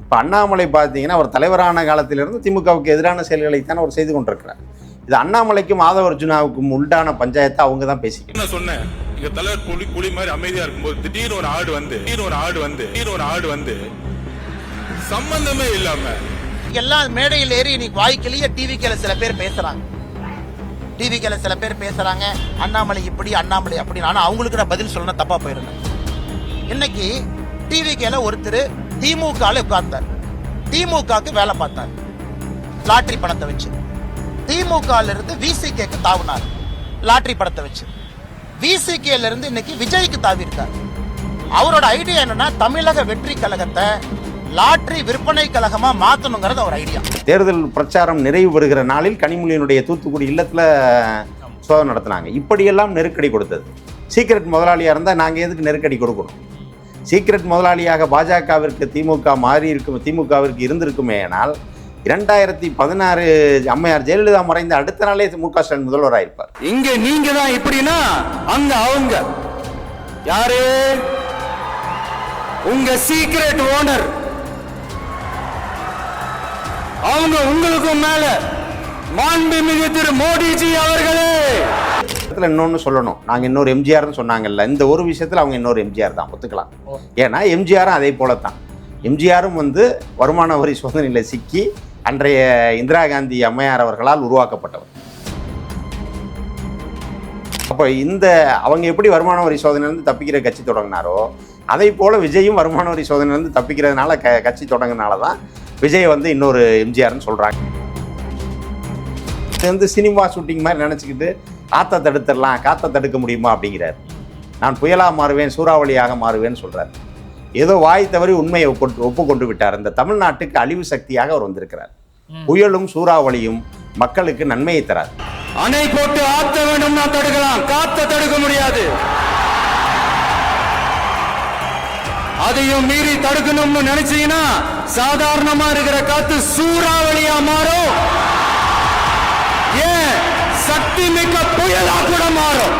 இப்போ அண்ணாமலை பார்த்தீங்கன்னா அவர் தலைவரான காலத்திலிருந்து திமுகவுக்கு எதிரான செயல்களைத்தான் அவர் செய்து கொண்டிருக்கிறார். இது அண்ணாமலைக்கும் ஆதவ அர்ஜுனாவுக்கும் உண்டான பஞ்சாயத்தை அவங்க தான் பேசிக்கணும் சொன்னேன். இங்க தலைவர் புலி புலி மாதிரி அமைதியா இருக்கும்போது திடீர்னு ஒரு ஆடு வந்து திடீர்னு ஒரு ஆடு வந்து திடீர்னு ஒரு ஆடு வந்து சம்பந்தமே இல்லாம எல்லாம் மேடையில் ஏறி இன்னைக்கு வாய்க்கிலேயே டிவிக்கில சில பேர் பேசுறாங்க. டிவிக்கில சில பேர் பேசுறாங்க அண்ணாமலை இப்படி அண்ணாமலை அப்படி ஆனா அவங்களுக்கு நான் பதில் சொல்லணும் தப்பா போயிருந்தேன். இன்னைக்கு டிவிக்கில ஒருத்தர் திமுகல உட்கார்ந்தார். திமுகக்கு வேலை பார்த்தார். லாட்டரி பணத்தை வச்சு. திமுகல இருந்து விசிகேக்கு தாவுனார். லாட்டரி பணத்தை வச்சு. விசிகேல இருந்து இன்னைக்கு விஜய்க்கு தாவி இருக்கார் அவரோட ஐடியா என்னன்னா தமிழக வெற்றி கழகத்தை லாட்டரி விற்பனை கழகமா மாத்தணுங்கிறது அவர் ஐடியா. தேர்தல் பிரச்சாரம் நிறைவு பெறுகிற நாளில் கனிமொழியினுடைய தூத்துக்குடி இல்லத்தில் சோதனை நடத்தினாங்க. இப்படியெல்லாம் நெருக்கடி கொடுத்தது. சீக்ரெட் முதலாளியாக இருந்தால் நாங்கள் எதுக்கு நெருக்கடி கொடுக்கணும்? சீக்ரெட் முதலாளியாக பாஜகவிற்கு திமுக மாறி இருக்கும் திமுகவிற்கு இருந்திருக்குமே ஆனால் இரண்டாயிரத்தி பதினாறு அம்மையார் ஜெயலலிதா மறைந்த அடுத்த நாளே மு க ஸ்டாலின் முதல்வராக இருப்பார் இங்க நீங்க தான் இப்படின்னா அங்க அவங்க. யாரு? உங்க சீக்ரெட் ஓனர். அவங்க உங்களுக்கும் மேல. மாண்புமிகு திரு மோடிஜி அவர்களே. இடத்துல இன்னொன்று சொல்லணும். நாங்கள் இன்னொரு எம்ஜிஆர்னு சொன்னாங்கல்ல இந்த ஒரு விஷயத்தில் அவங்க இன்னொரு எம்ஜிஆர் தான் ஒத்துக்கலாம். ஏன்னா எம்ஜிஆரும் அதே போல தான். எம்ஜிஆரும் வந்து வருமான வரி சோதனையில் சிக்கி அன்றைய இந்திரா காந்தி அம்மையார் அவர்களால் உருவாக்கப்பட்டவர். அப்போ இந்த அவங்க எப்படி வருமான வரி சோதனையிலேருந்து தப்பிக்கிற கட்சி தொடங்கினாரோ அதே போல் விஜயும் வருமான வரி சோதனையிலேருந்து தப்பிக்கிறதுனால க கட்சி தொடங்கினால தான் விஜய் வந்து இன்னொரு எம்ஜிஆர்னு சொல்கிறாங்க வந்து சினிமா ஷூட்டிங் மாதிரி நினச்சிக்கிட்டு காற்றை தடுத்துடலாம் காற்றை தடுக்க முடியுமா அப்படிங்கிறார். நான் புயலாக மாறுவேன் சூறாவளியாக மாறுவேன்னு சொல்கிறார் ஏதோ வாய் தவறி உண்மையை ஒப்பு ஒப்புக்கொண்டு விட்டார். இந்த தமிழ்நாட்டுக்கு அழிவு சக்தியாக அவர் வந்திருக்கிறார். புயலும் சூறாவளியும் மக்களுக்கு நன்மையை தரார் அணை போட்டு ஆத்த வேண்டும்னா தடுக்கலாம். காத்த தடுக்க முடியாது. அதையும் மீறி தடுக்கணும்னு நினைச்சீங்கன்னா சாதாரணமா இருக்கிற காத்து சூறாவளியா மாறும். அதிமுக புயலா கூட மாறும்.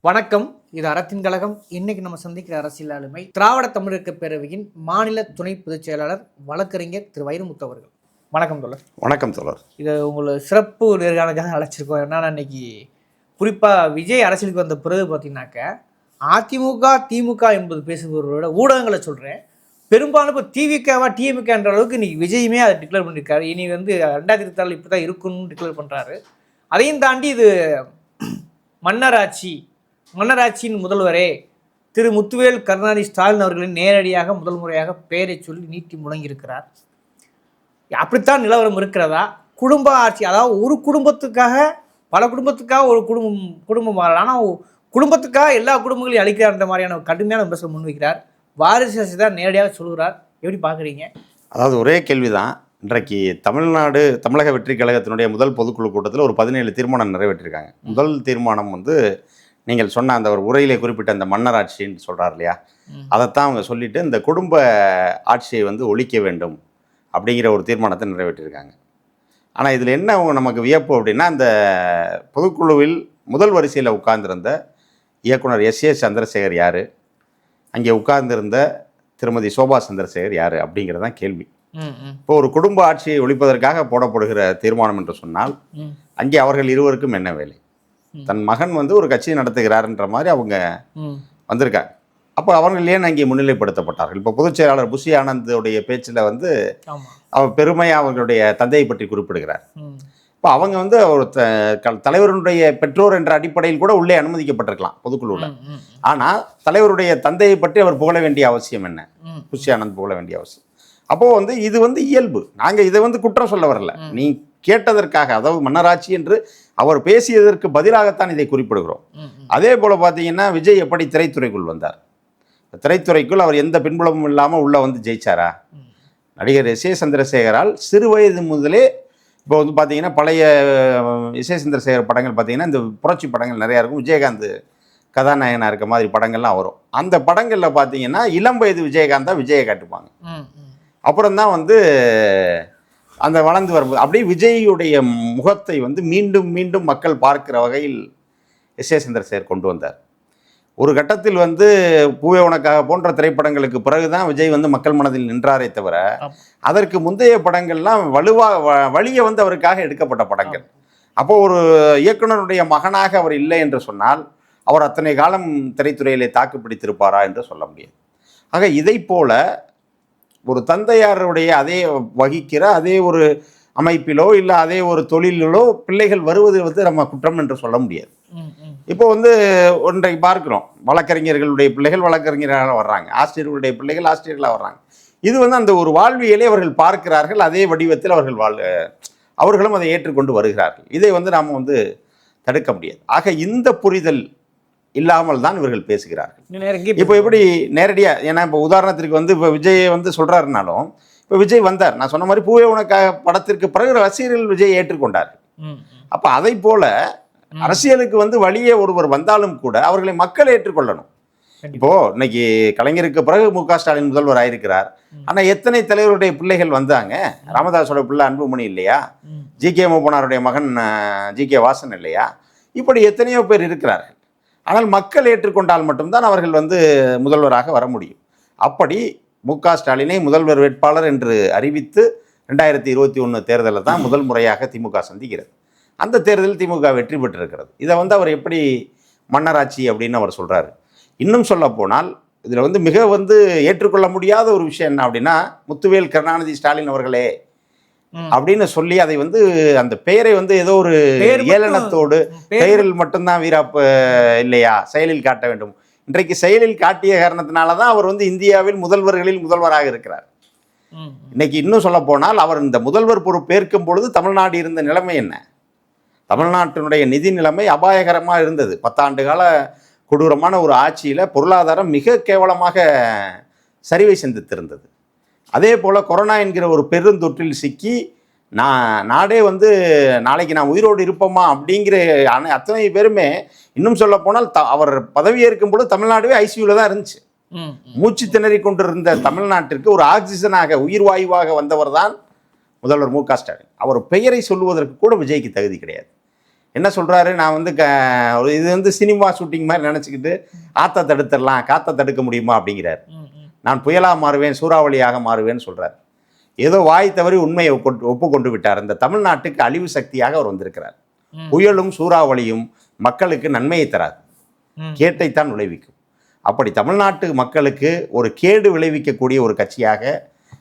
வணக்கம். இது அறத்தின் கழகம். இன்னைக்கு நம்ம சந்திக்கிற அரசியல் ஆளுமை திராவிட தமிழக பேரவையின் மாநில துணை பொதுச் செயலாளர் வழக்கறிஞர் திரு வைரமுத்து அவர்கள். வணக்கம் தோழர். வணக்கம் தோழர். இது உங்களை சிறப்பு நேர்காணலுக்காக அழைச்சிருக்கோம். என்னன்னா இன்னைக்கு குறிப்பாக விஜய் அரசியலுக்கு வந்த பிறகு பார்த்தீங்கன்னாக்க அதிமுக திமுக என்பது பேசுபவர்களோட ஊடகங்களை சொல்கிறேன் பெரும்பாலும் இப்போ டிவிக்காவா டிஎம்கேன்ற அளவுக்கு இன்னைக்கு விஜயுமே அதை டிக்ளேர் பண்ணியிருக்காரு இனி வந்து ரெண்டாயிரத்தி இருபத்தாறு இப்படி தான் இருக்குன்னு டிக்ளேர் பண்ணுறாரு அதையும் தாண்டி இது மன்னராட்சி மன்னராட்சியின் முதல்வரே திரு முத்துவேல் கருணாநிதி ஸ்டாலின் அவர்களின் நேரடியாக முதல் முறையாக பெயரை சொல்லி நீட்டி முழங்கியிருக்கிறார். அப்படித்தான் நிலவரம் இருக்கிறதா? குடும்ப ஆட்சி அதாவது ஒரு குடும்பத்துக்காக பல குடும்பத்துக்காக ஒரு குடும்பம் குடும்பம் மாறலாம் ஆனால் குடும்பத்துக்காக எல்லா குடும்பங்களையும் அழிக்கிறார் மாதிரியான ஒரு கடுமையான விமர்சனம் முன்வைக்கிறார் வாரிசு அரசு தான் நேரடியாக சொல்கிறார் எப்படி பார்க்குறீங்க? அதாவது ஒரே கேள்விதான். இன்றைக்கு தமிழ்நாடு தமிழக வெற்றி கழகத்தினுடைய முதல் பொதுக்குழு கூட்டத்தில் ஒரு பதினேழு தீர்மானம் நிறைவேற்றிருக்காங்க. முதல் தீர்மானம் வந்து நீங்கள் சொன்ன அந்த ஒரு உரையிலே குறிப்பிட்ட அந்த மன்னராட்சின்னு சொல்கிறார் இல்லையா. அதைத்தான் அவங்க சொல்லிட்டு இந்த குடும்ப ஆட்சியை வந்து ஒழிக்க வேண்டும். அப்படிங்கிற ஒரு தீர்மானத்தை நிறைவேற்றிருக்காங்க. ஆனால் இதில் என்ன அவங்க நமக்கு வியப்பு அப்படின்னா அந்த பொதுக்குழுவில் முதல் வரிசையில் உட்கார்ந்திருந்த இயக்குனர் எஸ். ஏ. சந்திரசேகர் யார்? அங்கே உட்கார்ந்திருந்த திருமதி சோபா சந்திரசேகர் யார்? அப்படிங்கிறது தான் கேள்வி இப்போ ஒரு குடும்ப ஆட்சியை ஒழிப்பதற்காக போடப்படுகிற தீர்மானம் என்று சொன்னால் அங்கே அவர்கள் இருவருக்கும் என்ன வேலை. தன் மகன் வந்து ஒரு கட்சியை நடத்துகிறார்ன்ற மாதிரி அவங்க வந்திருக்காங்க. அப்போ அவர்கள் ஏன் அங்கே முன்னிலைப்படுத்தப்பட்டார்கள்? இப்போ பொதுச் செயலாளர் புஷி ஆனந்தோடைய பேச்சில் வந்து அவர் பெருமையாக அவர்களுடைய தந்தையை பற்றி குறிப்பிடுகிறார். இப்போ அவங்க வந்து ஒரு தலைவருடைய பெற்றோர் என்ற அடிப்படையில் கூட உள்ளே அனுமதிக்கப்பட்டிருக்கலாம் பொதுக்குழுவில். ஆனால் தலைவருடைய தந்தையை பற்றி அவர் புகழ வேண்டிய அவசியம் என்ன? புஷி ஆனந்த் புகழ வேண்டிய அவசியம். அப்போ வந்து இது வந்து இயல்பு. நாங்கள் இதை வந்து குற்றம் சொல்ல வரல. நீ கேட்டதற்காக அதாவது மன்னராட்சி என்று அவர் பேசியதற்கு பதிலாகத்தான் இதை குறிப்பிடுகிறோம். அதே போல பார்த்தீங்கன்னா விஜய் எப்படி திரைத்துறைக்குள் வந்தார்? திரைத்துறைக்குள் அவர் எந்த பின்புலமும் இல்லாமல் உள்ள வந்து ஜெயிச்சாரா. நடிகர் எஸ் ஏ சந்திரசேகரால் சிறு வயது முதலே இப்போ வந்து பார்த்தீங்கன்னா பழைய ஏ சந்திரசேகர் படங்கள் பார்த்தீங்கன்னா இந்த புரட்சி படங்கள் நிறையா இருக்கும் விஜயகாந்த் கதாநாயகனாக இருக்க மாதிரி படங்கள்லாம் வரும் அந்த படங்களில் பார்த்தீங்கன்னா இளம் வயது விஜயகாந்த் தான் விஜயை காட்டுப்பாங்க. அப்புறம் தான் வந்து அந்த வளர்ந்து வரும்போது அப்படியே விஜய்யுடைய முகத்தை வந்து மீண்டும் மீண்டும் மக்கள் பார்க்கிற வகையில் எஸ் ஏ சந்திரசேகர் கொண்டு வந்தார் ஒரு கட்டத்தில் வந்து பூவே உனக்காக போன்ற திரைப்படங்களுக்கு பிறகு தான் விஜய் வந்து மக்கள் மனதில் நின்றாரே தவிர. அதற்கு முந்தைய படங்கள்லாம் வலுவா வ- வழிய வந்து அவருக்காக எடுக்கப்பட்ட படங்கள் அப்போ ஒரு இயக்குனருடைய மகனாக அவர் இல்லை என்று சொன்னால் அவர் அத்தனை காலம் திரைத்துறையிலே தாக்கு பிடித்திருப்பாரா என்று சொல்ல முடியாது ஆக இதை போல ஒரு தந்தையாருடைய அதே வகிக்கிற அதே ஒரு அமைப்பிலோ இல்லை அதே ஒரு தொழிலிலோ பிள்ளைகள் வருவது வந்து நம்ம குற்றம் என்று சொல்ல முடியாது. இப்போ வந்து ஒன்றை பார்க்கிறோம். வழக்கறிஞர்களுடைய பிள்ளைகள் வழக்கறிஞர்களாக வர்றாங்க. ஆசிரியர்களுடைய பிள்ளைகள் ஆசிரியர்களாக வர்றாங்க. இது வந்து அந்த ஒரு வாழ்வியலை அவர்கள் பார்க்கிறார்கள். அதே வடிவத்தில் அவர்கள் வாழ் அவர்களும் அதை ஏற்றுக்கொண்டு வருகிறார்கள். இதை வந்து நாம் வந்து தடுக்க முடியாது. ஆக இந்த புரிதல் இல்லாமல் தான் இவர்கள் பேசுகிறார்கள். இப்போ எப்படி நேரடியாக ஏன்னா இப்போ உதாரணத்திற்கு வந்து இப்போ விஜய் வந்து சொல்கிறாருனாலும் இப்போ விஜய் வந்தார். நான் சொன்ன மாதிரி பூவே உனக்காக படத்திற்கு பிறகு ரசிகர்கள் விஜய் ஏற்றுக்கொண்டார். அப்போ அதை போல அரசியலுக்கு வந்து வழியே ஒருவர் வந்தாலும் கூட அவர்களை மக்கள் ஏற்றுக்கொள்ளணும். இப்போ இன்னைக்கு கலைஞருக்கு பிறகு மு க ஸ்டாலின் முதல்வர் ஆயிருக்கிறார். ஆனா எத்தனை தலைவருடைய பிள்ளைகள் வந்தாங்க? ராமதாஸோட பிள்ளை அன்புமணி இல்லையா. ஜி கே மூப்பனாருடைய மகன் ஜி கே வாசன் இல்லையா? இப்படி எத்தனையோ பேர் இருக்கிறார்கள். ஆனால் மக்கள் ஏற்றுக்கொண்டால் மட்டும்தான் அவர்கள் வந்து முதல்வராக வர முடியும். அப்படி மு க ஸ்டாலினை முதல்வர் வேட்பாளர் என்று அறிவித்து ரெண்டாயிரத்தி இருபத்தி ஒன்று தேர்தலில் தான் முதல் முறையாக திமுக சந்திக்கிறது. அந்த தேர்தலில் திமுக வெற்றி பெற்றிருக்கிறது. இதை வந்து அவர் எப்படி மன்னராட்சி அப்படின்னு அவர் சொல்றாரு. இன்னும் சொல்ல போனால் இதில் வந்து மிக வந்து ஏற்றுக்கொள்ள முடியாத ஒரு விஷயம் என்ன அப்படின்னா முத்துவேல் கருணாநிதி ஸ்டாலின் அவர்களே. அப்படின்னு சொல்லி அதை வந்து அந்த பெயரை வந்து ஏதோ ஒரு ஏளனத்தோடு பெயரில் மட்டும்தான் வீராப்பு இல்லையா செயலில் காட்ட வேண்டும். இன்றைக்கு செயலில் காட்டிய காரணத்தினால தான் அவர் வந்து இந்தியாவில் முதல்வர்களில் முதல்வராக இருக்கிறார். இன்னைக்கு இன்னும் சொல்ல போனால் அவர் இந்த முதல்வர் பொறுப்பேற்கும் பொழுது தமிழ்நாடு இருந்த நிலைமை என்ன? தமிழ்நாட்டினுடைய நிதி நிலைமை அபாயகரமாக இருந்தது. பத்தாண்டு கால கொடூரமான ஒரு ஆட்சியில் பொருளாதாரம் மிக கேவலமாக சரிவை சந்தித்திருந்தது. அதே போல் கொரோனா என்கிற ஒரு பெருந்தொற்றில் சிக்கி நான் நாடே வந்து நாளைக்கு நான் உயிரோடு இருப்போமா அப்படிங்கிற அனை- அத்தனை பேருமே இன்னும் சொல்ல போனால் த அவர் பதவியேற்கும் பொழுது தமிழ்நாடுவே ஐசியூவில் தான் இருந்துச்சு. மூச்சு திணறி கொண்டிருந்த தமிழ்நாட்டிற்கு ஒரு ஆக்சிஜனாக உயிர் வாயுவாக வந்தவர் தான் முதல்வர் மு க ஸ்டாலின். அவர் பெயரை சொல்லுவதற்கு கூட விஜய்க்கு தகுதி கிடையாது. என்ன சொல்றாரு? நான் வந்து க ஒரு இது வந்து சினிமா ஷூட்டிங் மாதிரி நினச்சிக்கிட்டு ஆத்த தடுத்துடலாம் காத்த தடுக்க முடியுமா? அப்படிங்கிறார். நான் புயலாக மாறுவேன் சூறாவளியாக மாறுவேன்னு சொல்றார். ஏதோ வாய் தவறி உண்மையை ஒப்பு- ஒப்புக்கொண்டு விட்டார். இந்த தமிழ்நாட்டுக்கு அழிவு சக்தியாக அவர் வந்திருக்கிறார். புயலும் சூறாவளியும் மக்களுக்கு நன்மையை தராது. கேட்டைத்தான் விளைவிக்கும். அப்படி தமிழ்நாட்டு மக்களுக்கு ஒரு கேடு விளைவிக்கக்கூடிய ஒரு கட்சியாக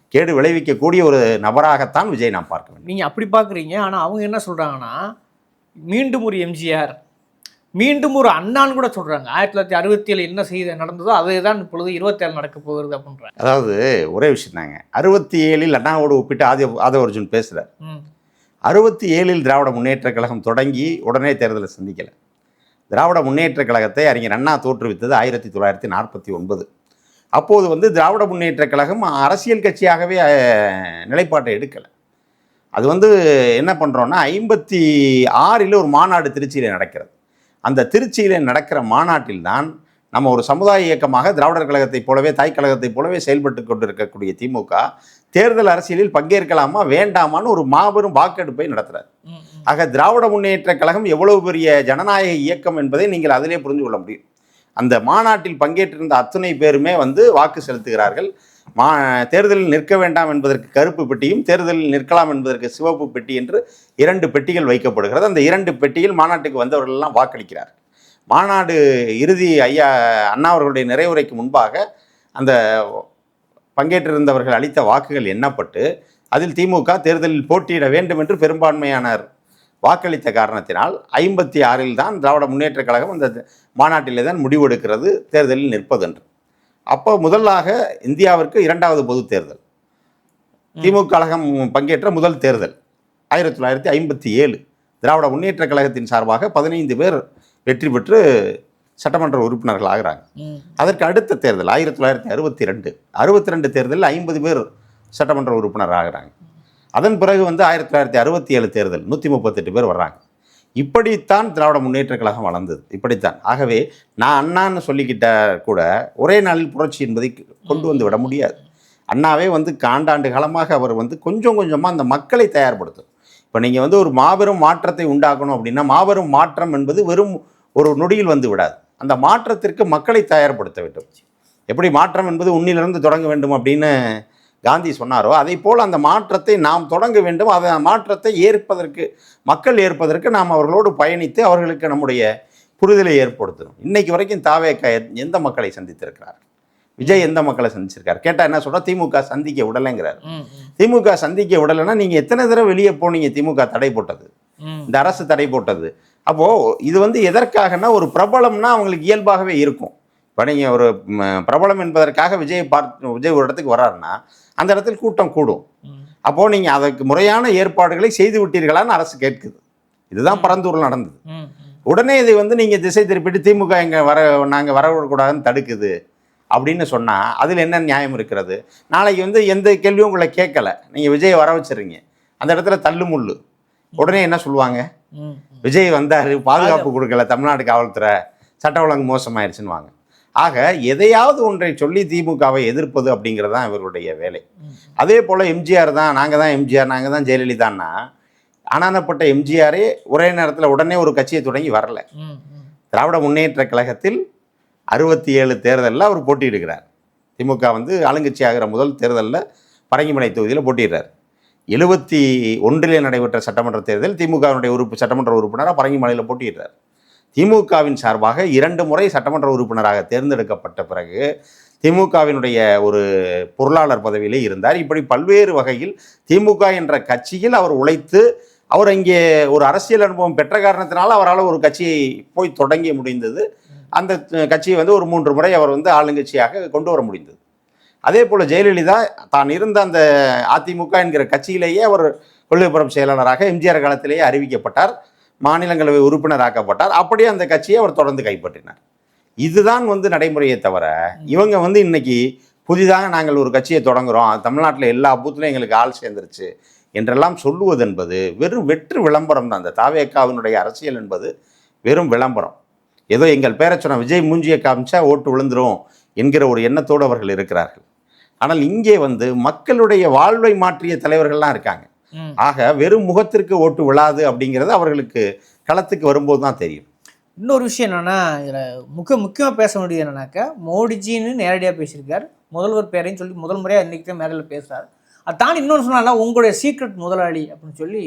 கேடு விளைவிக்கக்கூடிய ஒரு நபராகத்தான் விஜய் நாம் பார்க்க வேண்டும். நீங்க அப்படி பார்க்குறீங்க. ஆனா அவங்க என்ன சொல்றாங்கன்னா மீண்டும் ஒரு எம்ஜிஆர் மீண்டும் ஒரு அண்ணான்னு கூட சொல்றாங்க. ஆயிரத்தி தொள்ளாயிரத்தி அறுபத்தி ஏழு என்ன செய்த நடந்ததோ அதே தான் இப்பொழுது இருபத்தேழு நடக்க போகிறது அப்படின்றாங்க. அதாவது ஒரே விஷயம் தாங்க. அறுபத்தி ஏழில் அண்ணாவோடு ஒப்பிட்டு ஆதி ஆதவ அர்ஜுன் பேசுகிறார் அறுபத்தி ஏழில் திராவிட முன்னேற்றக் கழகம் தொடங்கி உடனே தேர்தலை சந்திக்கலை. திராவிட முன்னேற்றக் கழகத்தை அறிஞர் அண்ணா தோற்றுவித்தது ஆயிரத்தி தொள்ளாயிரத்தி நாற்பத்தி ஒன்பது. அப்போது வந்து திராவிட முன்னேற்றக் கழகம் அரசியல் கட்சியாகவே நிலைப்பாட்டை எடுக்கலை. அது வந்து என்ன பண்ணுறோன்னா ஐம்பத்தி ஆறில் ஒரு மாநாடு திருச்சியில் நடக்கிறது. அந்த திருச்சியில் நடக்கிற மாநாட்டில் தான் நம்ம ஒரு சமுதாய இயக்கமாக திராவிடர் கழகத்தைப் போலவே தாய் கழகத்தைப் போலவே செயல்பட்டு கொண்டிருக்கக்கூடிய திமுக தேர்தல் அரசியலில் பங்கேற்கலாமா வேண்டாமான்னு ஒரு மாபெரும் வாக்கெடுப்பை ம். ஆக திராவிட முன்னேற்ற கழகம் எவ்வளவு பெரிய ஜனநாயக இயக்கம் என்பதை நீங்கள் அதிலே புரிந்து கொள்ள முடியும். அந்த மாநாட்டில் பங்கேற்றிருந்த அத்தனை பேருமே வந்து வாக்கு செலுத்துகிறார்கள். மா தேர்தலில் நிற்க வேண்டாம் என்பதற்கு கருப்பு பெட்டியும் தேர்தலில் நிற்கலாம் என்பதற்கு சிவப்பு பெட்டி என்று இரண்டு பெட்டிகள் வைக்கப்படுகிறது. அந்த இரண்டு பெட்டியில் மாநாட்டுக்கு வந்தவர்கள்லாம் வாக்களிக்கிறார். மாநாடு இறுதி ஐயா அண்ணா அவர்களுடைய நிறைவுரைக்கு முன்பாக அந்த பங்கேற்றிருந்தவர்கள் அளித்த வாக்குகள் எண்ணப்பட்டு அதில் திமுக தேர்தலில் போட்டியிட வேண்டும் என்று பெரும்பான்மையானர் வாக்களித்த காரணத்தினால் ஐம்பத்தி ஆறில் தான் திராவிட முன்னேற்றக் கழகம் அந்த மாநாட்டிலே தான் முடிவெடுக்கிறது தேர்தலில் நிற்பதென்று. அப்போ முதலாக இந்தியாவிற்கு இரண்டாவது பொது தேர்தல். திமுக கழகம் பங்கேற்ற முதல் தேர்தல். ஆயிரத்தி தொள்ளாயிரத்தி ஐம்பத்தி ஏழு. திராவிட முன்னேற்றக் கழகத்தின் சார்பாக பதினைந்து பேர் வெற்றி பெற்று சட்டமன்ற உறுப்பினர்கள் ஆகிறாங்க. அதற்கு அடுத்த தேர்தல் ஆயிரத்தி தொள்ளாயிரத்தி அறுபத்தி ரெண்டு அறுபத்தி ரெண்டு தேர்தலில் ஐம்பது பேர் சட்டமன்ற உறுப்பினர் ஆகிறாங்க. அதன் பிறகு வந்து ஆயிரத்தி தொள்ளாயிரத்தி அறுபத்தி ஏழு தேர்தல் நூற்றி முப்பத்தெட்டு பேர் வர்றாங்க. இப்படித்தான் திராவிட முன்னேற்ற கழகம் வளர்ந்தது. இப்படித்தான். ஆகவே நான் அண்ணான்னு சொல்லிக்கிட்ட கூட ஒரே நாளில் புரட்சி என்பதை கொண்டு வந்து விட முடியாது. அண்ணாவே வந்து காண்டாண்டு காலமாக அவர் வந்து கொஞ்சம் கொஞ்சமாக அந்த மக்களை தயார்படுத்தும். இப்போ நீங்கள் வந்து ஒரு மாபெரும் மாற்றத்தை உண்டாக்கணும் அப்படின்னா மாபெரும் மாற்றம் என்பது வெறும் ஒரு நொடியில் வந்து விடாது. அந்த மாற்றத்திற்கு மக்களை தயார்படுத்த வேண்டும். எப்படி மாற்றம் என்பது உன்னிலிருந்து தொடங்க வேண்டும் அப்படின்னு காந்தி சொன்னாரோ அதே போல் அந்த மாற்றத்தை நாம் தொடங்க வேண்டும். அதை மாற்றத்தை ஏற்பதற்கு மக்கள் ஏற்பதற்கு நாம் அவர்களோடு பயணித்து அவர்களுக்கு நம்முடைய புரிதலை ஏற்படுத்தணும். இன்னைக்கு வரைக்கும் தாவேக்கா எந்த மக்களை சந்தித்திருக்கிறார்? விஜய் எந்த மக்களை சந்திச்சிருக்கார்? கேட்டால் என்ன சொல்கிறா திமுக சந்திக்க விடலைங்கிறார். திமுக சந்திக்க விடலைன்னா நீங்கள் எத்தனை தடவை வெளியே போனீங்க திமுக தடை போட்டது. இந்த அரசு தடை போட்டது. அப்போது இது வந்து எதற்காகனா ஒரு பிரபலம்னா அவங்களுக்கு இயல்பாகவே இருக்கும். இப்போ நீங்கள் ஒரு பிரபலம் என்பதற்காக விஜய் பார்த்து விஜய் ஒரு இடத்துக்கு வர்றாருன்னா அந்த இடத்துல கூட்டம் கூடும். ம். அப்போது நீங்கள் அதற்கு முறையான ஏற்பாடுகளை செய்து விட்டீர்களான்னு அரசு கேட்குது. இதுதான் பரந்தூரில் நடந்தது. உடனே இதை வந்து நீங்கள் திசை திருப்பிட்டு திமுக எங்கே வர நாங்கள் வரவிடக்கூடாதுன்னு தடுக்குது அப்படின்னு சொன்னால் அதில் என்ன நியாயம் இருக்கிறது? நாளைக்கு வந்து எந்த கேள்வியும் உங்களை கேட்கல. நீங்கள் விஜயை வர வச்சிடுறீங்க அந்த இடத்துல தள்ளு முள்ளு. உடனே என்ன சொல்லுவாங்க. விஜய் வந்தார் பாதுகாப்பு கொடுக்கல தமிழ்நாடு காவல்துறை. சட்ட ஒழுங்கு மோசமாயிருச்சுன்னு வாங்க ஆக எதையாவது ஒன்றை சொல்லி திமுகவை எதிர்ப்பது அப்படிங்கிறது தான் இவருடைய வேலை. அதே போல் எம்ஜிஆர் தான் நாங்கள் தான் எம்ஜிஆர் நாங்கள் தான் ஜெயலலிதான்னா அனானப்பட்ட எம்ஜிஆரே ஒரே நேரத்தில் உடனே ஒரு கட்சியை தொடங்கி வரல. திராவிட முன்னேற்ற கழகத்தில் அறுபத்தி ஏழு தேர்தலில் அவர் போட்டியிடுகிறார். திமுக வந்து ஆளுங்கட்சி ஆகிற முதல் தேர்தலில் பரங்கிமலை தொகுதியில் போட்டிடுறார் எழுபத்தி ஒன்றிலே நடைபெற்ற சட்டமன்ற தேர்தல் திமுகவினுடைய உறுப்பு சட்டமன்ற உறுப்பினராக பரங்கிமலையில் போட்டியிடுறார். திமுகவின் சார்பாக இரண்டு முறை சட்டமன்ற உறுப்பினராக தேர்ந்தெடுக்கப்பட்ட பிறகு திமுகவினுடைய ஒரு பொருளாளர் பதவியிலே இருந்தார். இப்படி பல்வேறு வகையில் திமுக என்ற கட்சியில் அவர் உழைத்து அவர் இங்கே ஒரு அரசியல் அனுபவம் பெற்ற காரணத்தினால அவரால் ஒரு கட்சியை போய் தொடங்கி முடிந்தது. அந்த கட்சியை வந்து ஒரு மூன்று முறை அவர் வந்து ஆளுங்கட்சியாக கொண்டு வர முடிந்தது. அதே போல் ஜெயலலிதா தான் இருந்த அந்த அதிமுக என்கிற கட்சியிலேயே அவர் கொள்கைப்புறம் செயலாளராக எம்ஜிஆர் காலத்திலேயே அறிவிக்கப்பட்டார். மாநிலங்களவை உறுப்பினராக்கப்பட்டார். அப்படியே அந்த கட்சியை அவர் தொடர்ந்து கைப்பற்றினார். இதுதான் வந்து நடைமுறையை தவிர இவங்க வந்து இன்னைக்கு புதிதாக நாங்கள் ஒரு கட்சியை தொடங்குறோம். தமிழ்நாட்டில் எல்லா பூத்துலையும் எங்களுக்கு ஆள் சேர்ந்துருச்சு என்றெல்லாம் சொல்லுவது என்பது வெறும் வெற்று விளம்பரம் தான். அந்த தாவேக்காவினுடைய அரசியல் என்பது வெறும் விளம்பரம். ஏதோ எங்கள் பேரை சொன்ன விஜய் மூஞ்சியை காமிச்சா ஓட்டு விழுந்துரும் என்கிற ஒரு எண்ணத்தோடு அவர்கள் இருக்கிறார்கள். ஆனால் இங்கே வந்து மக்களுடைய வாழ்வை மாற்றிய தலைவர்கள்லாம் இருக்காங்க. ஆக வெறும் முகத்திற்கு ஓட்டு விழாது அப்படிங்கிறது அவர்களுக்கு களத்துக்கு வரும்போது தான் தெரியும். இன்னொரு விஷயம் என்னன்னா இதில் முக்கிய முக்கியமாக பேச வேண்டியது என்னன்னாக்கா மோடிஜின்னு நேரடியாக பேசியிருக்கார். முதல்வர் பேரையும் சொல்லி முதல் முறையாக இன்றைக்கி தான் மேடையில் பேசுகிறார் அதை தாண்டி இன்னொன்று சொன்னால உங்களுடைய சீக்ரெட் முதலாளி அப்படின்னு சொல்லி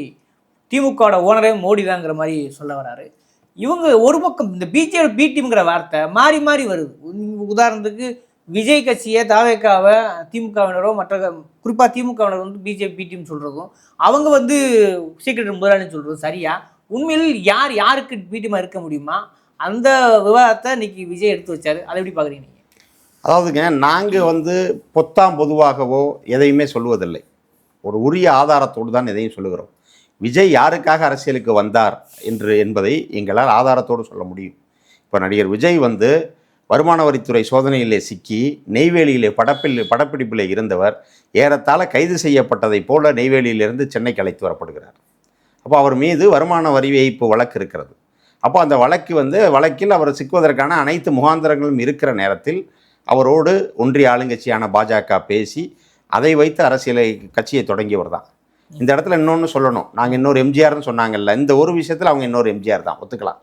திமுகவோட ஓனரே மோடி தாங்கிற மாதிரி சொல்ல வராரு. இவங்க ஒரு பக்கம் இந்த பிஜேபி பி டீம்ங்கிற வார்த்தை மாறி மாறி வருது. உதாரணத்துக்கு விஜய் கட்சியை தாவேக்காவை திமுகவினரோ மற்ற குறிப்பாக திமுகவினர் வந்து பிஜேபி டீம் சொல்கிறதும் அவங்க வந்து சீக்கிரம் முதலாளின்னு சொல்கிறது சரியா? உண்மையில் யார் யாருக்கு பி இருக்க முடியுமா? அந்த விவாதத்தை இன்னைக்கு விஜய் எடுத்து வச்சார். அதை எப்படி பார்க்குறீங்க அதாவதுங்க நாங்கள் வந்து பொத்தாம் பொதுவாகவோ எதையுமே சொல்லுவதில்லை. ஒரு உரிய ஆதாரத்தோடு தான் எதையும் சொல்லுகிறோம். விஜய் யாருக்காக அரசியலுக்கு வந்தார் என்று என்பதை எங்களால் ஆதாரத்தோடு சொல்ல முடியும். இப்போ நடிகர் விஜய் வந்து வருமான வரித்துறை சோதனையிலே சிக்கி நெய்வேலியிலே படப்பில் படப்பிடிப்பில் இருந்தவர் ஏறத்தாழ கைது செய்யப்பட்டதைப் போல நெய்வேலியிலிருந்து சென்னைக்கு அழைத்து வரப்படுகிறார். அப்போ அவர் மீது வருமான வரி ஏய்ப்பு வழக்கு இருக்கிறது. அப்போ அந்த வழக்கு வந்து வழக்கில் அவர் சிக்குவதற்கான அனைத்து முகாந்திரங்களும் இருக்கிற நேரத்தில் அவரோடு ஒன்றிய ஆளுங்கட்சியான பாஜக பேசி அதை வைத்து அரசியலை கட்சியை தொடங்கியவர் தான். இந்த இடத்துல இன்னொன்று சொல்லணும். நாங்கள் இன்னொரு எம்ஜிஆர்னு சொன்னாங்கல்ல இந்த ஒரு விஷயத்தில் அவங்க இன்னொரு எம்ஜிஆர் தான். ஒத்துக்கலாம்.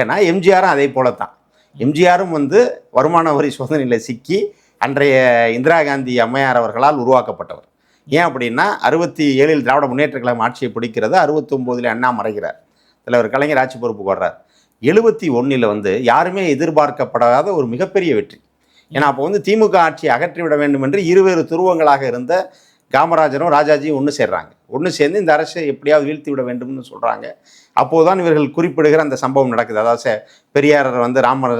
ஏன்னா எம்ஜிஆரும் அதே போல தான் எம்ஜிஆரும் வந்து வருமான வரி சோதனையில் சிக்கி அன்றைய இந்திரா காந்தி அம்மையார் அவர்களால் உருவாக்கப்பட்டவர். ஏன் அப்படின்னா அறுபத்தி ஏழில் திராவிட முன்னேற்ற கழகம் ஆட்சியை பிடிக்கிறது அறுபத்தொம்போதில் அண்ணா மறைகிறார். தலைவர் கலைஞர் ஆட்சி பொறுப்பு வர்றார் எழுபத்தி ஒன்றில் வந்து யாருமே எதிர்பார்க்கப்படாத ஒரு மிகப்பெரிய வெற்றி. ஏன்னா அப்போ வந்து திமுக ஆட்சியை அகற்றிவிட வேண்டும் என்று இருவேறு துருவங்களாக இருந்த காமராஜரும் ராஜாஜியும் ஒன்று சேர்றாங்க. ஒன்று சேர்ந்து இந்த அரசை எப்படியாவது வீழ்த்தி விட வேண்டும்னு சொல்கிறாங்க அப்போதுதான் இவர்கள் குறிப்பிடுகிற அந்த சம்பவம் நடக்குது. அதாவது பெரியார் வந்து ராமர்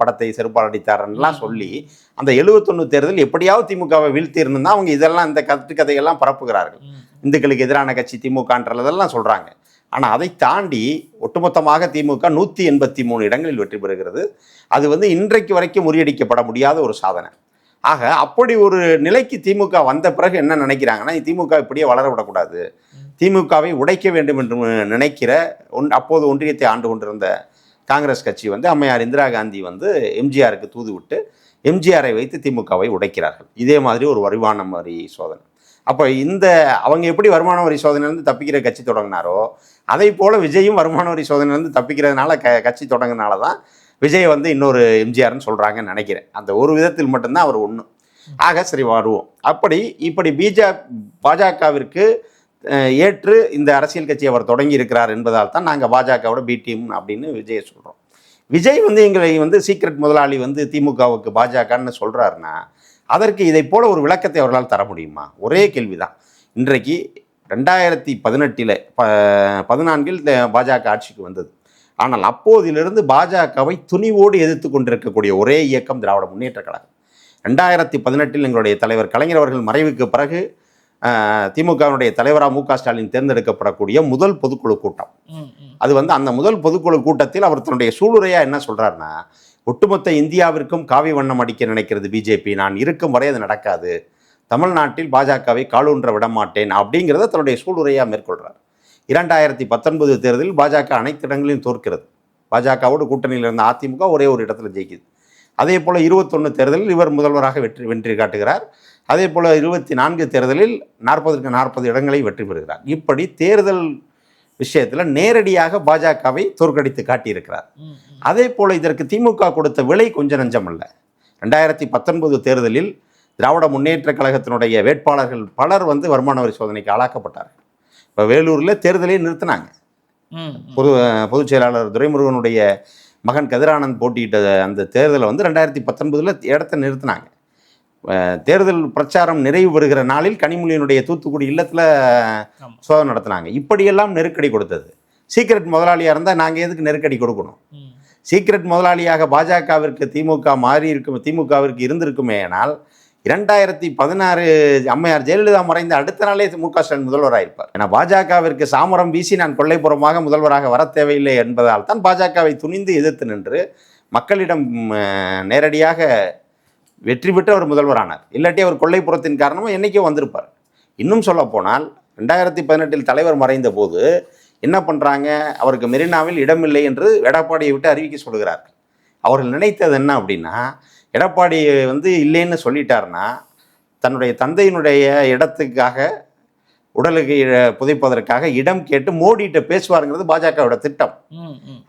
படத்தை செருப்பால் அடித்தார்லாம் சொல்லி அந்த எழுபத்தொன்று தேர்தல் எப்படியாவது திமுகவை வீழ்த்திருந்தா அவங்க இதெல்லாம் இந்த கட்டுக்கதையெல்லாம் பரப்புகிறார்கள். இந்துக்களுக்கு எதிரான கட்சி திமுகன்றதெல்லாம் சொல்கிறாங்க ஆனால் அதை தாண்டி ஒட்டுமொத்தமாக திமுக நூற்றி எண்பத்தி மூணு இடங்களில் வெற்றி பெறுகிறது. அது வந்து இன்றைக்கு வரைக்கும் முறியடிக்கப்பட முடியாத ஒரு சாதனை. ஆக அப்படி ஒரு நிலைக்கு திமுக வந்த பிறகு என்ன நினைக்கிறாங்கன்னா திமுக இப்படியே வளர விடக்கூடாது திமுகவை உடைக்க வேண்டும் என்று நினைக்கிற ஒன் அப்போது ஒன்றியத்தை ஆண்டு கொண்டிருந்த காங்கிரஸ் கட்சி வந்து அம்மையார் இந்திரா காந்தி வந்து எம்ஜிஆருக்கு தூது விட்டு எம்ஜிஆரை வைத்து திமுகவை உடைக்கிறார்கள். இதே மாதிரி ஒரு வருமான வரி சோதனை. அப்போ இந்த அவங்க எப்படி வருமான வரி சோதனையிலேருந்து தப்பிக்கிற கட்சி தொடங்கினாரோ அதே போல் விஜயும் வருமான வரி சோதனையிலேருந்து தப்பிக்கிறதுனால க கட்சி தொடங்கினால தான் விஜய் வந்து இன்னொரு எம்ஜிஆர்னு சொல்கிறாங்கன்னு நினைக்கிறேன். அந்த ஒரு விதத்தில் மட்டும்தான் அவர் ஒன்று ஆக சரி வருவோம். அப்படி இப்படி பிஜே பாஜகவிற்கு ஏற்று இந்த அரசியல் கட்சி அவர் தொடங்கி இருக்கிறார் என்பதால் தான் நாங்கள் பாஜகவோட பி டீம் அப்படின்னு விஜயை சொல்கிறோம் விஜய் வந்து எங்களை வந்து சீக்ரெட் முதலாளி வந்து திமுகவுக்கு பாஜகன்னு சொல்கிறாருன்னா அதற்கு இதை போல ஒரு விளக்கத்தை அவர்களால் தர முடியுமா? ஒரே கேள்விதான். இன்றைக்கு ரெண்டாயிரத்தி பதினெட்டில் ப பதினான்கில் பாஜக ஆட்சிக்கு வந்தது. ஆனால் அப்போதிலிருந்து பாஜகவை துணிவோடு எதிர்த்து கொண்டிருக்கக்கூடிய ஒரே இயக்கம் திராவிட முன்னேற்ற கழகம். ரெண்டாயிரத்தி பதினெட்டில் எங்களுடைய தலைவர் கலைஞர் அவர்கள் மறைவுக்கு பிறகு திமுகவினுடைய தலைவராக மு க ஸ்டாலின் தேர்ந்தெடுக்கப்படக்கூடிய முதல் பொதுக்குழு கூட்டம். அது வந்து அந்த முதல் பொதுக்குழு கூட்டத்தில் அவர் தன்னுடைய சூளுரையா என்ன சொல்றாருன்னா ஒட்டுமொத்த இந்தியாவிற்கும் காவி வண்ணம் அடிக்க நினைக்கிறது பிஜேபி நான் இருக்கும் வரை அது நடக்காது. தமிழ்நாட்டில் பாஜகவை காலூன்ற விட மாட்டேன் அப்படிங்கிறத தன்னுடைய சூளுரையா மேற்கொள்றார். இரண்டாயிரத்தி பத்தொன்பது தேர்தலில் பாஜக அனைத்து இடங்களிலும் தோற்கிறது. பாஜகவோடு கூட்டணியில் இருந்த அதிமுக ஒரே ஒரு இடத்துல ஜெயிக்குது. அதே போல் இருபத்தொன்று தேர்தலில் இவர் முதல்வராக வெற்றி வெற்றி காட்டுகிறார். அதே போல் இருபத்தி நான்கு தேர்தலில் நாற்பதுக்கு நாற்பது இடங்களை வெற்றி பெறுகிறார். இப்படி தேர்தல் விஷயத்தில் நேரடியாக பாஜகவை தோற்கடித்து காட்டியிருக்கிறார். அதே போல் இதற்கு திமுக கொடுத்த விலை கொஞ்சம் நஞ்சம் அல்ல. ரெண்டாயிரத்தி பத்தொன்பது தேர்தலில் திராவிட முன்னேற்ற கழகத்தினுடைய வேட்பாளர்கள் பலர் வந்து வருமான வரி சோதனைக்கு ஆளாக்கப்பட்டார்கள். இப்போ வேலூரில் தேர்தலே நிறுத்தினாங்க. பொது பொதுச் செயலாளர் துரைமுருகனுடைய மகன் கதிரானந்த் போட்டியிட்ட அந்த தேர்தலை வந்து ரெண்டாயிரத்தி பத்தொன்பதில் இடத்த நிறுத்தினாங்க தேர்தல் பிரச்சாரம் நிறைவு பெறுகிற நாளில் கனிமொழியினுடைய தூத்துக்குடி இல்லத்தில். சோதனை நடத்தினாங்க இப்படியெல்லாம் நெருக்கடி கொடுத்தது சீக்ரெட் முதலாளியாக இருந்தால் நாங்கள் எதுக்கு நெருக்கடி கொடுக்கணும். சீக்ரெட் முதலாளியாக பாஜகவிற்கு திமுக மாறி இருக்கும் திமுகவிற்கு இருந்திருக்குமே ஆனால் இரண்டாயிரத்தி பதினாறு அம்மையார் ஜெயலலிதா மறைந்த அடுத்த நாளே மு க ஸ்டாலின் முதல்வராக இருப்பார் ஏன்னா பாஜகவிற்கு சாமரம் வீசி நான் கொள்ளைப்புறமாக முதல்வராக வர தேவையில்லை என்பதால் தான் பாஜகவை துணிந்து எதிர்த்து நின்று மக்களிடம் நேரடியாக வெற்றி பெற்று அவர் முதல்வரானார். இல்லாட்டி அவர் கொள்ளைப்புறத்தின் காரணமாக என்றைக்கோ வந்திருப்பார். இன்னும் சொல்லப்போனால் ரெண்டாயிரத்தி பதினெட்டில் தலைவர் மறைந்த போது என்ன பண்ணுறாங்க அவருக்கு மெரினாவில் இடமில்லை என்று எடப்பாடியை விட்டு அறிவிக்க சொல்கிறார்கள். அவர்கள் நினைத்தது என்ன அப்படின்னா எடப்பாடி வந்து இல்லைன்னு சொல்லிட்டாருன்னா தன்னுடைய தந்தையினுடைய இடத்துக்காக உடலுக்கு புதைப்பதற்காக இடம் கேட்டு மோடிகிட்ட பேசுவாருங்கிறது பாஜகவோட திட்டம்.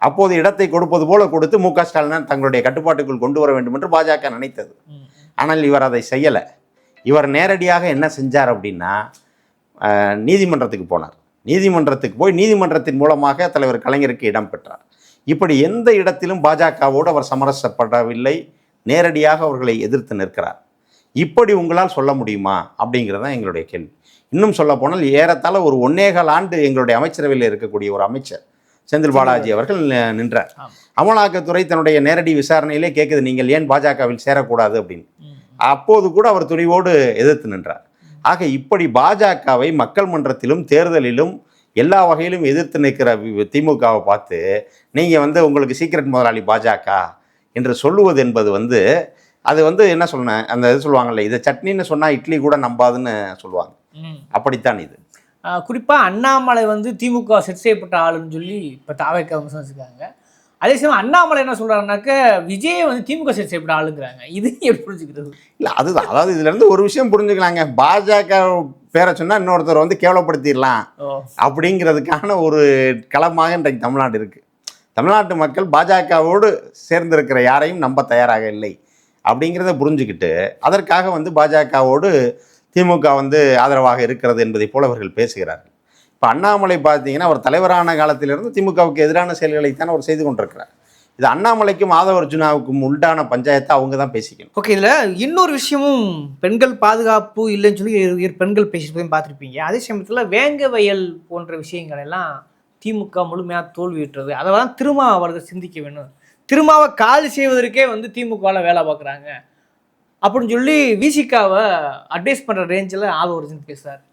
அப்போது இடத்தை கொடுப்பது போல கொடுத்து மு க. ஸ்டாலினை தங்களுடைய கட்டுப்பாட்டுக்குள் கொண்டு வர வேண்டும் என்று பாஜக நினைத்தது. ஆனால் இவர் அதை செய்யலை. இவர் நேரடியாக என்ன செஞ்சார் அப்படின்னா நீதிமன்றத்துக்கு போனார். நீதிமன்றத்துக்கு போய் நீதிமன்றத்தின் மூலமாக தலைவர் கலைஞருக்கு இடம் பெற்றார். இப்படி எந்த இடத்திலும் பாஜகவோடு அவர் சமரசப்படவில்லை. நேரடியாக அவர்களை எதிர்த்து நிற்கிறார். இப்படி உங்களால் சொல்ல முடியுமா? அப்படிங்கிறது தான் எங்களுடைய கேள்வி. இன்னும் சொல்ல போனால் ஏறத்தாழ ஒரு ஒன்னேகால் ஆண்டு எங்களுடைய அமைச்சரவையில் இருக்கக்கூடிய ஒரு அமைச்சர் செந்தில் பாலாஜி அவர்கள் நின்றார். அமலாக்கத்துறை தன்னுடைய நேரடி விசாரணையிலே கேட்குது நீங்கள் ஏன் பாஜகவில் சேரக்கூடாது? அப்படின்னு. அப்போது கூட அவர் துணிவோடு எதிர்த்து நின்றார். ஆக இப்படி பாஜகவை மக்கள் மன்றத்திலும் தேர்தலிலும் எல்லா வகையிலும் எதிர்த்து நிற்கிற திமுகவை பார்த்து நீங்கள் வந்து உங்களுக்கு சீக்கிரட் முதலாளி பாஜக என்று சொல்லுவது என்பது வந்து அது வந்து என்ன சொன்னேன் அந்த இது சொல்லுவாங்கல்ல இதை சட்னின்னு சொன்னால் இட்லி கூட நம்பாதுன்னு சொல்லுவாங்க. அப்படித்தான் இது. ஆஹ் குறிப்பா அண்ணாமலை வந்து திமுக செட் செய்யப்பட்ட ஆளுன்னு சொல்லி இப்போ தாவைக்க விமர்சிச்சிருக்காங்க அதே சமயம் அண்ணாமலை என்ன சொல்றாருனாக்க விஜயை வந்து திமுக செட் செய்யப்பட்ட ஆளுங்கிறாங்க. இது எப்படி புரிஞ்சுக்கிறது? இல்லை அதுதான். அதாவது இதுலேருந்து ஒரு விஷயம் புரிஞ்சுக்கலாங்க. பாஜக பேரை சொன்னால் இன்னொருத்தர் வந்து கேவலப்படுத்திடலாம். அப்படிங்கிறதுக்கான ஒரு களமாக இன்றைக்கு தமிழ்நாடு இருக்குது தமிழ்நாட்டு மக்கள் பாஜகவோடு சேர்ந்திருக்கிற யாரையும் நம்ப தயாராக இல்லை அப்படிங்கிறத புரிஞ்சுக்கிட்டு அதற்காக வந்து பாஜகவோடு திமுக வந்து ஆதரவாக இருக்கிறது என்பதை போல அவர்கள் பேசுகிறார்கள். இப்போ அண்ணாமலை பார்த்தீங்கன்னா அவர் தலைவரான காலத்திலிருந்து திமுகவுக்கு எதிரான செயல்களைத்தான் அவர் செய்து கொண்டிருக்கிறார். இது அண்ணாமலைக்கும் மாதவ அர்ஜுனாவுக்கும் உண்டான பஞ்சாயத்தை அவங்க தான் பேசிக்கணும். ஓகே இதில் இன்னொரு விஷயமும் பெண்கள் பாதுகாப்பு இல்லைன்னு சொல்லி இரு- பெண்கள் பேசிட்டு பார்த்துருப்பீங்க. அதே சமயத்தில் வேங்க வயல் போன்ற விஷயங்கள் எல்லாம் திமுக முழுமையாக தோல்வியுற்றது. அதை தான் திருமாவளவர்கள் சிந்திக்க வேணும் திருமாவை காலி செய்வதற்கே வந்து திமுகவில் வேலை பார்க்குறாங்க. அப்படின்னு சொல்லி விசிகாவை அட்வைஸ் பண்ணுற ரேஞ்சில் ஆதவ அர்ஜுன் பேசுகிறார்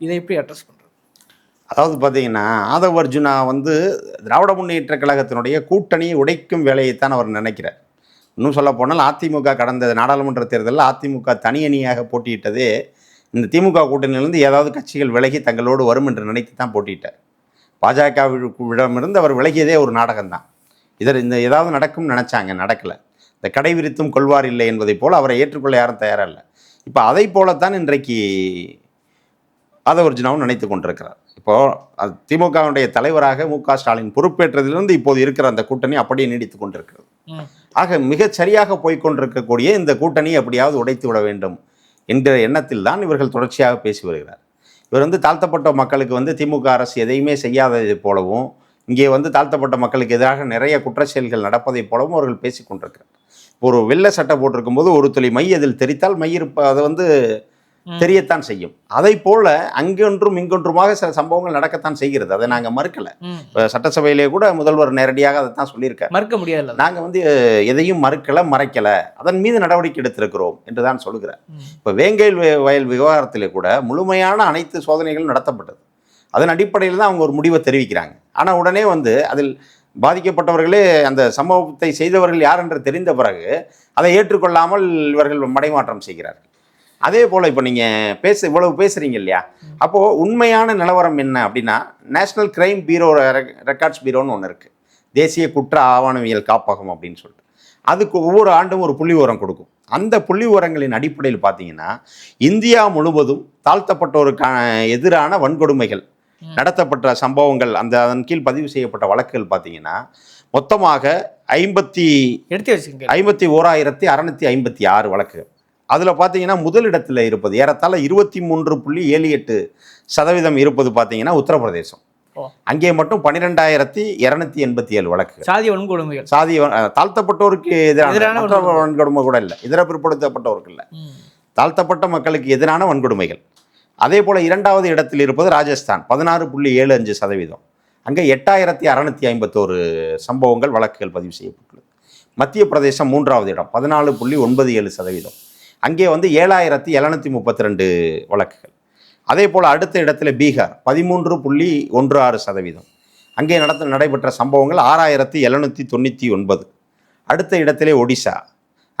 இதை எப்படி அட்ரஸ் பண்ணுறது அதாவது பார்த்தீங்கன்னா ஆதவ் அர்ஜுனா வந்து திராவிட முன்னேற்ற கழகத்தினுடைய கூட்டணியை உடைக்கும் வேலையைத்தான் அவர் நினைக்கிறார். இன்னும் சொல்ல போனால் அதிமுக கடந்த நாடாளுமன்ற தேர்தலில் அதிமுக தனியணியாக போட்டியிட்டதே இந்த திமுக கூட்டணியிலிருந்து ஏதாவது கட்சிகள் விலகி தங்களோடு வரும் என்று நினைத்து தான் போட்டியிட்டார். பாஜகவிடமிருந்து அவர் விலகியதே ஒரு நாடகம்தான். இதர் இந்த ஏதாவது நடக்கும்னு நினச்சாங்க நடக்கலை. இந்த கடை விரித்தும் கொள்வார் இல்லை என்பதைப் போல் அவரை ஏற்றுக்கொள்ள யாரும் தயாராக இல்லை இப்போ அதை போலத்தான் இன்றைக்கு ஆதவர்ஜுனாவும் நினைத்து கொண்டிருக்கிறார். இப்போது திமுகவுடைய தலைவராக மு க ஸ்டாலின் பொறுப்பேற்றதிலிருந்து இப்போது இருக்கிற அந்த கூட்டணி அப்படியே நீடித்து கொண்டிருக்கிறது. ஆக மிகச் சரியாக போய்க் கொண்டிருக்கக்கூடிய இந்த கூட்டணி எப்படியாவது உடைத்து விட வேண்டும் என்கிற எண்ணத்தில் தான் இவர்கள் தொடர்ச்சியாக பேசி வருகிறார். இவர் வந்து தாழ்த்தப்பட்ட மக்களுக்கு வந்து திமுக அரசு எதையுமே செய்யாதது போலவும் இங்கே வந்து தாழ்த்தப்பட்ட மக்களுக்கு எதிராக நிறைய குற்றச்செயல்கள் நடப்பதைப் போலவும் அவர்கள் பேசி கொண்டிருக்கிறார். ஒரு வெள்ளை சட்டை போட்டிருக்கும்போது ஒரு துளி மை அதில் தெரித்தால் மை இருப்ப அதை வந்து தெரியத்தான் செய்யும். அதை போல அங்கொன்றும் இங்கொன்றுமாக சில சம்பவங்கள் நடக்கத்தான் செய்கிறது. அதை நாங்கள் மறுக்கலை. சட்டசபையிலே கூட முதல்வர் நேரடியாக அதை தான் சொல்லியிருக்கார். மறுக்க முடியாதுல்ல நாங்கள் வந்து எதையும் மறுக்கல மறைக்கல. அதன் மீது நடவடிக்கை எடுத்திருக்கிறோம் என்று தான் சொல்கிறார் ம். இப்போ வேங்கையில் வய- வயல் விவகாரத்திலே கூட முழுமையான அனைத்து சோதனைகளும் நடத்தப்பட்டது. அதன் அடிப்படையில் தான் அவங்க ஒரு முடிவை தெரிவிக்கிறாங்க. ஆனால் உடனே வந்து அதில் பாதிக்கப்பட்டவர்களே அந்த சம்பவத்தை செய்தவர்கள் யார் என்று தெரிந்த பிறகு அதை ஏற்றுக்கொள்ளாமல் இவர்கள் மடைமாற்றம் செய்கிறார்கள். அதே போல் இப்போ நீங்கள் பேச இவ்வளவு பேசுகிறீங்க இல்லையா? அப்போது உண்மையான நிலவரம் என்ன அப்படின்னா நேஷனல் கிரைம் பீரோ ரெக்கார்ட்ஸ் பீரோன்னு ஒன்று இருக்குது தேசிய குற்ற ஆவணவியல் காப்பகம் அப்படின்னு சொல்லிட்டு. அதுக்கு ஒவ்வொரு ஆண்டும் ஒரு புள்ளி உரம் கொடுக்கும். அந்த புள்ளி உரங்களின் அடிப்படையில் பார்த்தீங்கன்னா இந்தியா முழுவதும் தாழ்த்தப்பட்டோருக்கான எதிரான வன்கொடுமைகள் நடத்தப்பட்ட சம்பவங்கள் அந்த அதன் கீழ் பதிவு செய்யப்பட்ட வழக்குகள் பார்த்தீங்கன்னா மொத்தமாக ஐம்பத்தி எடுத்து வச்சுக்கோங்க ஐம்பத்தி ஓராயிரத்தி அறநூற்றி ஐம்பத்தி ஆறு வழக்குகள். அதில் பார்த்தீங்கன்னா முதலிடத்தில் இருப்பது ஏறத்தாழ இருபத்தி மூன்று புள்ளி ஏழு எட்டு சதவீதம் இருப்பது பார்த்தீங்கன்னா உத்தரப்பிரதேசம். அங்கே மட்டும் பன்னிரெண்டாயிரத்தி இரநூத்தி எண்பத்தி ஏழு வழக்குகள். சாதிய வன்கொடுமைகள். சாதி தாழ்த்தப்பட்டோருக்கு எதிரான வன்கொடுமை. கூட இல்லை. இதர பிற்படுத்தப்பட்டவருக்கு இல்லை. தாழ்த்தப்பட்ட மக்களுக்கு எதிரான வன்கொடுமைகள். அதே போல் இரண்டாவது இடத்தில் இருப்பது ராஜஸ்தான் பதினாறு புள்ளி ஏழு அஞ்சு சதவீதம். அங்கே எட்டாயிரத்தி அறநூற்றி ஐம்பத்தோரு சம்பவங்கள் வழக்குகள் பதிவு செய்யப்பட்டுள்ளது. மத்திய பிரதேசம் மூன்றாவது இடம் பதினாலு புள்ளி ஒன்பது ஏழு சதவீதம். அங்கே வந்து ஏழாயிரத்தி எழுநூற்றி முப்பத்தி ரெண்டு வழக்குகள். அதே போல் அடுத்த இடத்துல பீகார் பதிமூன்று புள்ளி ஒன்று ஆறு சதவீதம். அங்கே நடத்த நடைபெற்ற சம்பவங்கள் ஆறாயிரத்தி எழுநூற்றி தொண்ணூற்றி ஒன்பது. அடுத்த இடத்திலே ஒடிசா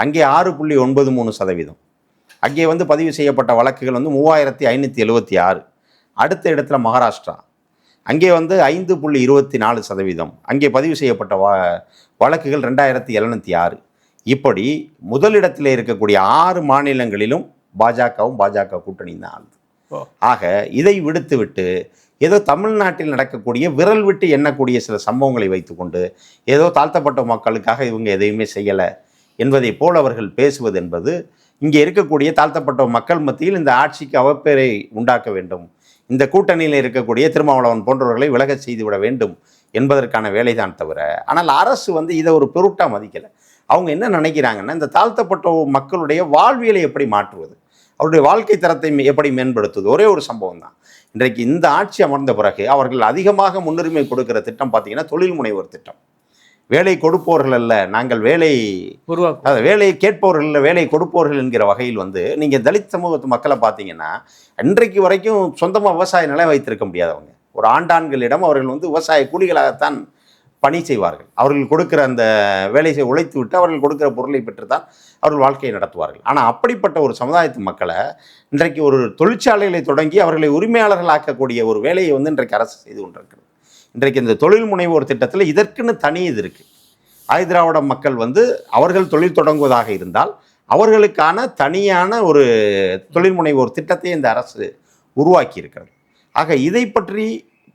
அங்கே ஆறு புள்ளி ஒன்பது மூணு சதவீதம். அங்கே வந்து பதிவு செய்யப்பட்ட வழக்குகள் வந்து மூவாயிரத்தி ஐநூற்றி எழுபத்தி ஆறு. அடுத்த இடத்துல மகாராஷ்டிரா அங்கே வந்து ஐந்து புள்ளி இருபத்தி நாலு சதவீதம். அங்கே பதிவு செய்யப்பட்ட வ வழக்குகள் ரெண்டாயிரத்தி எழுநூற்றி ஆறு. இப்படி முதலிடத்தில் இருக்கக்கூடிய ஆறு மாநிலங்களிலும் பாஜகவும் பாஜக கூட்டணி தான் ஆளுது. ஆக இதை விடுத்துவிட்டு ஏதோ தமிழ்நாட்டில் நடக்கக்கூடிய விரல் விட்டு எண்ணக்கூடிய சில சம்பவங்களை வைத்துக்கொண்டு ஏதோ தாழ்த்தப்பட்ட மக்களுக்காக இவங்க எதையுமே செய்யலை என்பதை போல் அவர்கள் பேசுவது என்பது இங்கே இருக்கக்கூடிய தாழ்த்தப்பட்ட மக்கள் மத்தியில் இந்த ஆட்சிக்கு அவப்பேரை உண்டாக்க வேண்டும். இந்த கூட்டணியில் இருக்கக்கூடிய திருமாவளவன் போன்றவர்களை விலகச் செய்துவிட வேண்டும் என்பதற்கான வேலைதான் தவிர ஆனால் அரசு வந்து இதை ஒரு பொருட்டாக மதிக்கலை. அவங்க என்ன நினைக்கிறாங்கன்னா இந்த தாழ்த்தப்பட்ட மக்களுடைய வாழ்வியலை எப்படி மாற்றுவது? அவருடைய வாழ்க்கை தரத்தை எப்படி மேம்படுத்துவது? ஒரே ஒரு சம்பவம் தான் இன்றைக்கு இந்த ஆட்சி அமர்ந்த பிறகு அவர்கள் அதிகமாக முன்னுரிமை கொடுக்கிற திட்டம் பார்த்தீங்கன்னா தொழில் முனைவோர் திட்டம். வேலை கொடுப்பவர்கள் அல்ல நாங்கள் வேலை அதாவது வேலையை கேட்பவர்கள் இல்லை வேலை கொடுப்பவர்கள் என்கிற வகையில் வந்து நீங்கள் தலித் சமூகத்து மக்களை பார்த்தீங்கன்னா இன்றைக்கு வரைக்கும் சொந்தமாக விவசாய நிலம் வைத்திருக்க முடியாதவங்க ஒரு ஆண்டாண்களிடம் அவர்கள் வந்து விவசாய கூலிகளாகத்தான் பணி செய்வார்கள். அவர்கள் கொடுக்கிற அந்த வேலை உழைத்து விட்டு அவர்கள் கொடுக்கிற பொருளை பெற்றுத்தான் அவர்கள் வாழ்க்கையை நடத்துவார்கள். ஆனால் அப்படிப்பட்ட ஒரு சமுதாயத்து மக்களை இன்றைக்கு ஒரு தொழிற்சாலைகளை தொடங்கி அவர்களை உரிமையாளர்களாக்கக்கூடிய ஒரு வேலையை வந்து இன்றைக்கு அரசு செய்து கொண்டிருக்கிறது. இன்றைக்கு இந்த தொழில் முனைவோர் திட்டத்தில் இதற்குன்னு தனி இது இருக்குது ஆயுதிராவிட மக்கள் வந்து அவர்கள் தொழில் தொடங்குவதாக இருந்தால் அவர்களுக்கான தனியான ஒரு தொழில் முனைவோர் திட்டத்தை இந்த அரசு உருவாக்கி இருக்கிறது ஆக இதை பற்றி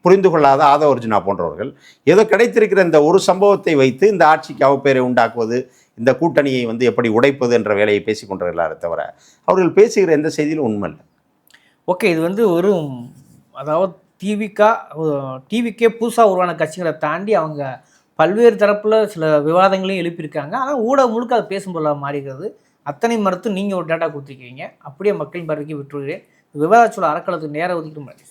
புரிந்து கொள்ளாத ஆதவர்ஜுனா போன்றவர்கள். ஏதோ கிடைத்திருக்கிற இந்த ஒரு சம்பவத்தை வைத்து இந்த ஆட்சிக்கு அவப்பேரை உண்டாக்குவது இந்த கூட்டணியை வந்து எப்படி உடைப்பது என்ற வேலையை பேசிக் கொண்டிருக்கிறாரே தவிர அவர்கள் பேசுகிற எந்த செய்தியிலும் உண்மை இல்லை ஓகே இது வந்து ஒரு அதாவது டிவிக்கா டிவிக்கே புதுசாக உருவான கட்சிகளை தாண்டி அவங்க பல்வேறு தரப்பில் சில விவாதங்களையும் எழுப்பியிருக்காங்க. ஆனால் ஊடகம் முழுக்க அது பேசும் மாறுகிறது அத்தனை மறுத்து நீங்கள் ஒரு டேட்டா கொடுத்துருக்கீங்க. அப்படியே மக்களின் பார்வைக்கு விட்டுருகிறேன் விவாதச்சூழல் அறக்களத்துக்கு நேரம் ஒதுக்கிட்டு முடியாது